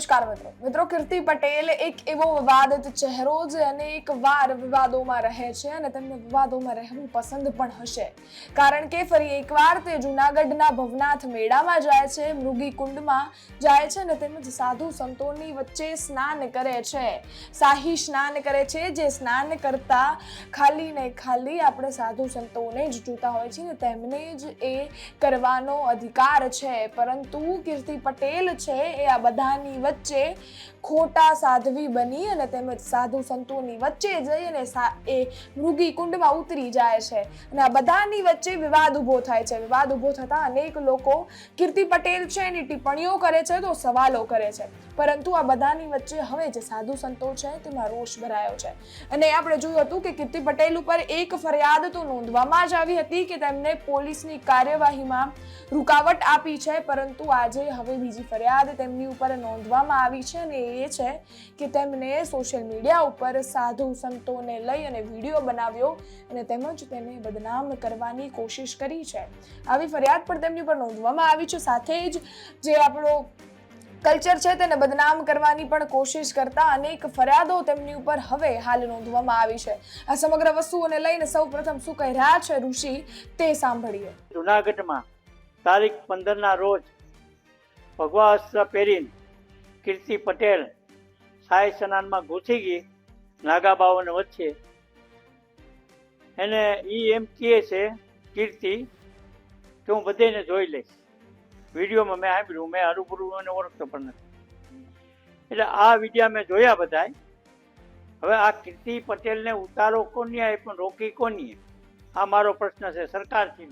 નમસ્કાર મિત્રો. મિત્રો, કીર્તિ પટેલ એક એવો વિવાદિત ચહેરો જે અનેક વાર વિવાદોમાં રહે છે અને તેમને વિવાદોમાં રહેવું પસંદ પણ હશે. કારણ કે ફરી એકવાર તે જૂનાગઢના ભવનાથ મેળામાં જાય છે મૃગી કુંડમાં જાય છે અને તેમજ સાધુ સંતોની વચ્ચે સ્નાન કરે છે. શાહી સ્નાન કરે છે, જે સ્નાન કરતા ખાલી ને ખાલી આપણે સાધુ સંતોને જ જોતા હોય છે ને તેમને જ એ કરવાનો અધિકાર છે. પરંતુ કીર્તિ પટેલ છે એ આ બધાની વચ્ચે ખોટા સાધ્વી બની અને તેમજ સાધુ સંતોની વચ્ચે જઈ અને એ મૃગી કુંડમાં ઉતરી જાય છે. અને આ બધાની વચ્ચે વિવાદ ઊભો થાય છે. વિવાદ ઊભો થતા અનેક લોકો કીર્તિ પટેલ છે, એની ટિપ્પણીઓ કરે છે, તો સવાલો કરે છે. પરંતુ આ બધાની વચ્ચે હવે જે સાધુ સંતો છે, તેમાં રોષ ભરાયો છે. અને આપણે જોયું હતું કે કીર્તિ પટેલ ઉપર એક ફરિયાદ તો નોંધવામાં જ આવી હતી કે તેમને પોલીસની કાર્યવાહીમાં રૂકાવટ આપી છે, પરંતુ આજે હવે બીજી ફરિયાદ તેમની ઉપર નોંધવામાં આવી છે અને એ છે કે તેમને સોશિયલ મીડિયા ઉપર સાધુ સંતોને લઈ અને વીડિયો બનાવ્યો અને તેમજ તેને બદનામ કરવાની કોશિશ કરી છે. આવી ફરિયાદ પણ તેમની ઉપર નોંધવામાં આવી છે. સાથે જ જે આપણો કલ્ચર છે તેને બદનામ કરવાની પણ કોશિશ કરતા અનેક ફરિયાદો તેમની ઉપર હવે હાલ નોંધવામાં આવી છે. આ સમગ્ર વસ્તુઓને લઈને સૌ પ્રથમ શું કહી રહ્યા છે ઋષિ તે સાંભળીએ. જુનાગઢમાં તારીખ પંદરના રોજ ભગવા અસ્ત્ર પહેરીને કીર્તિ પટેલ સાય સ્નાનમાં ઘૂસી ગઈ, નાગા બાવન વચ્ચે. એને ઈ એમ કહે છે, કીર્તિ કે હું બધેને જોઈ લઈશ. વિડીયોમાં મેં સાંભળ્યું, મેં હરુભરું એને ઓળખતો પણ નથી. એટલે આ વિડીયા મેં જોયા બધાય. હવે આ કીર્તિ પટેલને ઉતારો કોની આવે પણ રોકી કોની આ મારો પ્રશ્ન છે સરકારથી.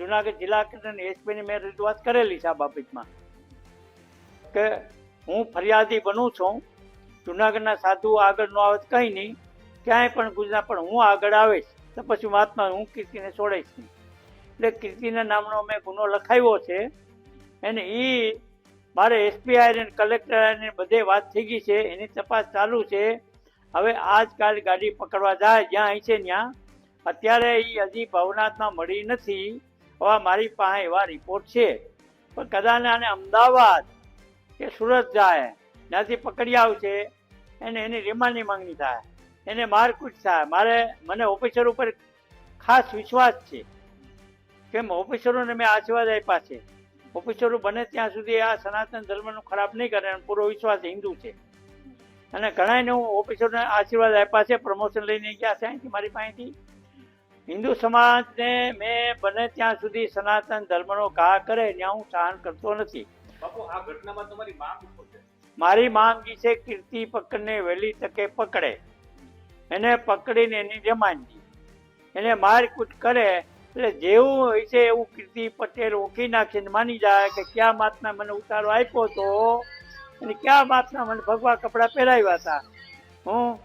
જુનાગઢ જિલ્લા કલેક્ટર એસપીની મેં રજૂઆત કરેલી છે આ બાબતમાં. કે હું ફરિયાદી બનું છું, જુનાગઢના સાધુ આગળ ન આવે કંઈ નહીં, ક્યાંય પણ ગુજરાત પણ હું આગળ આવીશ, તો પછી મહાત્મા હું કીર્તિને છોડીશ નહીં. એટલે કીર્તિના નામનો મેં ગુનો લખાવ્યો છે, અને એ મારે એસપીઆઈ આઈને કલેક્ટર આઈને બધે વાત થઈ ગઈ છે, એની તપાસ ચાલુ છે. હવે આજકાલ ગાડી પકડવા જાય જ્યાં અહીં છે ત્યાં, અત્યારે એ હજી ભવનાથમાં મળી નથી, હવે મારી પાસે એવા રિપોર્ટ છે. પણ કદાચ આને અમદાવાદ કે સુરત જાય. ત્યાંથી પકડી આવશે. એને એની રિમાન્ડની માંગણી થાય. એને મારકૂટ થાય. મારે, મને ઓફિસર ઉપર ખાસ વિશ્વાસ છે કેમ ઓફિસરોને મેં આશીર્વાદ આપ્યા છે. ઓફિસરો બને ત્યાં સુધી આ સનાતન ધર્મનું ખરાબ નહીં કરે અને પૂરો વિશ્વાસ હિન્દુ છે. અને ઘણાને હું ઓફિસરોને આશીર્વાદ આપ્યા છે. પ્રમોશન લઈને ગયા છે. અહીંથી મારી પાસેથી. હિન્દુ સમાજને મેં બને ત્યાં સુધી સનાતન ધર્મનો ઘા કરે, ત્યાં હું સહન કરતો નથી. મારી માંગ છે કીર્તિ પકડને વહેલી તકે પકડે. એને પકડીને એની જમાનજી. એને મારકૂટ કરે, એટલે જેવું હોય છે એવું કીર્તિ પટેલ ઓળખી નાખીને માની જાય કે ક્યાં માતના મને ઉતારો આપ્યો તો, અને ક્યાં માતના મને ભગવા કપડાં પહેરાવ્યા હતા? હું?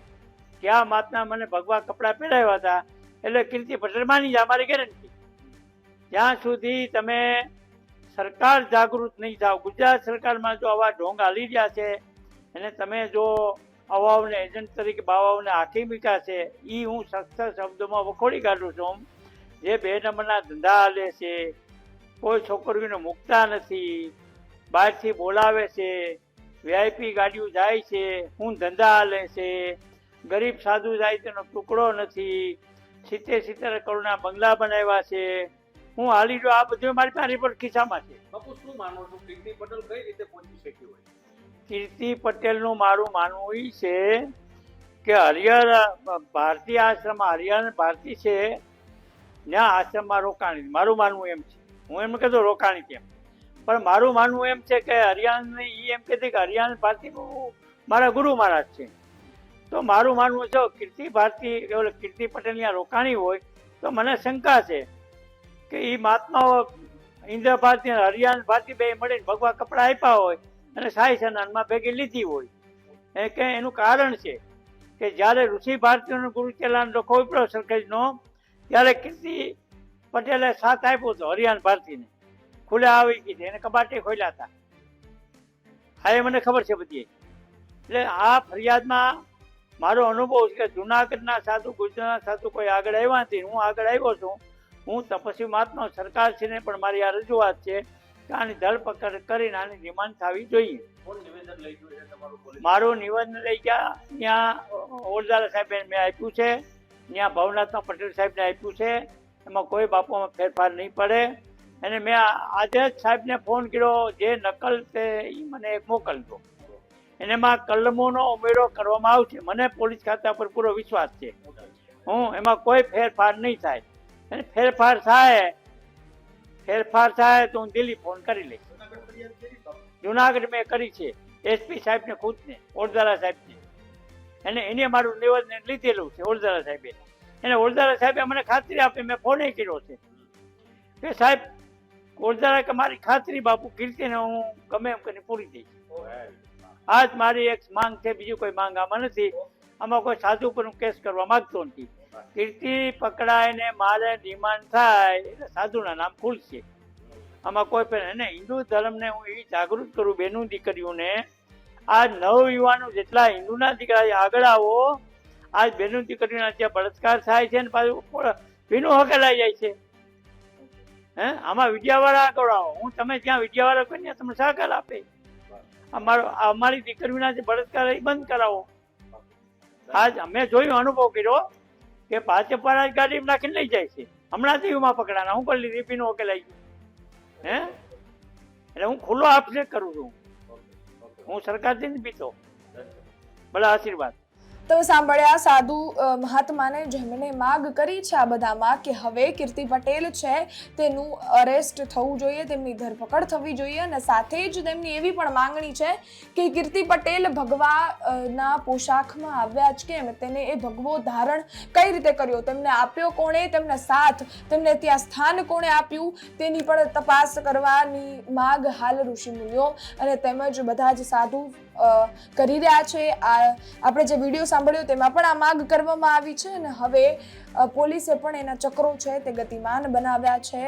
ક્યાં માતના મને ભગવા કપડાં પહેરાવ્યા હતા? એટલે કીર્તિ પટેલ માની જાય, મારી ગેરંટી. જ્યાં સુધી તમે સરકાર જાગૃત નહીં થાવ. ગુજરાત સરકારમાં જો આવા ઢોંગ હાલી રહ્યા છે, અને તમે જો અવાઓને એજન્ટ તરીકે બાવાઓને આખી મીકા છે એ હું સખ્ત શબ્દોમાં વખોડી કાઢું છું. જે બે નંબરના ધંધા હાલે છે, કોઈ છોકરીઓને મૂકતા નથી, બહારથી બોલાવે છે, વીઆઈપી ગાડીઓ જાય છે, હું ધંધા હાલે છે, ગરીબ સાધુ જાય તેનો ટુકડો નથી, સિત્તેર સિત્તેર કરોડના બંગલા બનાવ્યા છે હું હાલી જો આ બધું મારી પાસે રિપોર્ટ ખિસ્સામાં છે. બાપુ શું માનો છો? કીર્તિ પટેલ કઈ રીતે પહોંચી શકી હોય? કીર્તિ પટેલનું મારું માનવું એ છે કે હરિહર ભારતીય આશ્રમ હરિહર ભારતી છે ત્યાં આશ્રમમાં રોકાણી મારું માનવું એમ છે. હું એમ કહેતો રોકાણી કેમ? પણ મારું માનવું એમ છે કે હરિયાણ એ એમ કહેતી કે હરિયાણ ભારતી મારા ગુરુ મહારાજ છે. તો મારું માનવું છે કીર્તિ ભારતી કીર્તિ પટેલ ત્યાં રોકાણી હોય તો મને શંકા છે. કે એ મહાત્માઓ ઇન્દ્ર ભારતી અને હરિયાણ ભારતી બે મળીને ભગવા કપડાં આપ્યા હોય અને સાઈ સનાનમાં ભેગી લીધી હોય. એ કે એનું કારણ છે કે જ્યારે ઋષિ ભારતીયોનો ગુરુ ચેલાન લખો ઉપડ્યો સરખેજનો ત્યારે કીર્તિ પટેલે સાથ આપ્યો હતો હરિયાણ ભારતીને. ખુલ્લે આવી ગઈ એને કબાટે ખોલ્યા હતા. હા, એ મને ખબર છે બધી. એટલે આ ફરિયાદમાં મારો અનુભવ છે કે જુનાગઢના સાધુ, ગુજરાતના સાધુ કોઈ આગળ આવ્યા નથી. હું આગળ આવ્યો છું. હું તપસ્વી મહાત્મા સરકારશ્રીને પણ મારી આ રજૂઆત છે કે આની ધરપકડ કરીને આની રિમાન્ડ થવી જોઈએ. મારું નિવેદન લઈ ગયા. ત્યાં ઓરદારા સાહેબે મેં આપ્યું છે. ત્યાં ભવનાથમાં પટેલ સાહેબને આપ્યું છે. એમાં કોઈ બાપોમાં ફેરફાર નહીં પડે. અને મેં આજે જ સાહેબને ફોન કર્યો જે નકલ તે એ મને મોકલજો. એમાં કલમોનો ઉમેરો કરવામાં આવશે. મને પોલીસ ખાતા પર પૂરો વિશ્વાસ છે. હું એમાં કોઈ ફેરફાર નહીં થાય. અને ફેરફાર થાય. ફેરફાર થાય તો હું દિલ્હી ફોન કરી લઈશ. જુનાગઢ મેં કરી છે. એસપી સાહેબને ખુદને, ઓરદારા સાહેબને. અને એને મારું નિવેદન લીધેલું છે, ઓરદારા સાહેબે. એને ઓરદારા સાહેબે મને ખાતરી આપી, મેં ફોને કર્યો છે. કે સાહેબ, ઓરદારા કે મારી ખાતરી બાપુ કીર્તિને હું ગમે એમ કરીને પૂરી દઈશ આજ મારી એક માંગ છે, બીજું કોઈ માંગ આમાં નથી. આમાં કોઈ સાધુ પર હું કેસ કરવા માંગતો નથી. કીર્તિ પકડાય ને મારે ડિમાન્ડ થાય, એટલે સાધુના નામ ખુલશે. આમાં કોઈ પણ અને હિન્દુ ધર્મને હું એવી જાગૃત કરું બેનું દીકરીઓને, આ નવ યુવાનો જેટલા હિન્દુના દીકરા આગળ આવો આજ બેનું દીકરીઓના જે બળાત્કાર થાય છે ને પાછું ભીનું હકેલાઈ જાય છે. હે? આમાં વિદ્યાવાળા આવો. હું તમે ત્યાં વિદ્યાવાળા કોઈ ને તમને સહકાર આપે. અમારો, અમારી દીકરીઓના જે બળાત્કાર એ બંધ કરાવો. આજ અમે જોયું અનુભવ કર્યો. કે ભાજપ વાળા જ ગાડી નાખીને લઈ જાય છે. હમણાંથી ઉમા પકડાના. હું કરી લીધી પીનું વકેલાઈ ગયું. હે? એટલે હું ખુલ્લો આપશે કરું છું. હું સરકારથી જ પીતો. ભલે આશીર્વાદ. તમે સાંભળ્યા, સાધુ મહાત્માને જેમણે માગ કરી છે આ બધામાં કે હવે કીર્તિ પટેલ છે તેનું અરેસ્ટ થવું જોઈએ, તેમની ધરપકડ થવી જોઈએ અને સાથે જ તેમની એવી પણ માંગણી છે કે કીર્તિ પટેલ ભગવાના પોશાકમાં આવ્યા જ કેમ? તેને એ ભગવો ધારણ કઈ રીતે કર્યો? તેમને આપ્યો કોણે? તેમને સાથ તેમને ત્યાં સ્થાન કોણે આપ્યું? તેની પણ તપાસ કરવાની માગ હાલ ઋષિમુનિઓ અને તેમજ બધા જ સાધુ કરી રહ્યા છે. આ, આપણે જે વીડિયો સાંભળ્યો, તેમાં પણ આ માગ કરવામાં આવી છે અને હવે પોલીસે પણ એના ચક્રો છે તે ગતિમાન બનાવ્યા છે.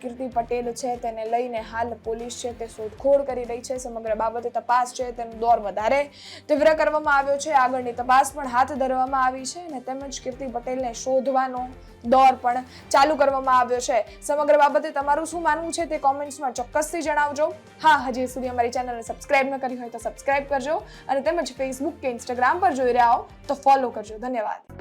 કીર્તિ પટેલ છે તેને લઈને હાલ પોલીસ છે તે શોધખોળ કરી રહી છે. સમગ્ર બાબતે તપાસ છે તેનો દોર વધારે તીવ્ર કરવામાં આવ્યો છે. આગળની તપાસ પણ હાથ ધરવામાં આવી છે અને તેમજ કીર્તિ પટેલને શોધવાનો દોર પણ ચાલુ કરવામાં આવ્યો છે. સમગ્ર બાબતે તમારું શું માનવું છે તે કોમેન્ટ્સમાં ચોક્કસથી જણાવજો. હા, હજી સુધી અમારી ચેનલને સબસ્ક્રાઇબ ન કરી હોય તો સબસ્ક્રાઇબ કરજો અને તેમજ ફેસબુક કે ઇન્સ્ટાગ્રામ પર જોઈ રહ્યા હો તો ફોલો કરજો. ધન્યવાદ.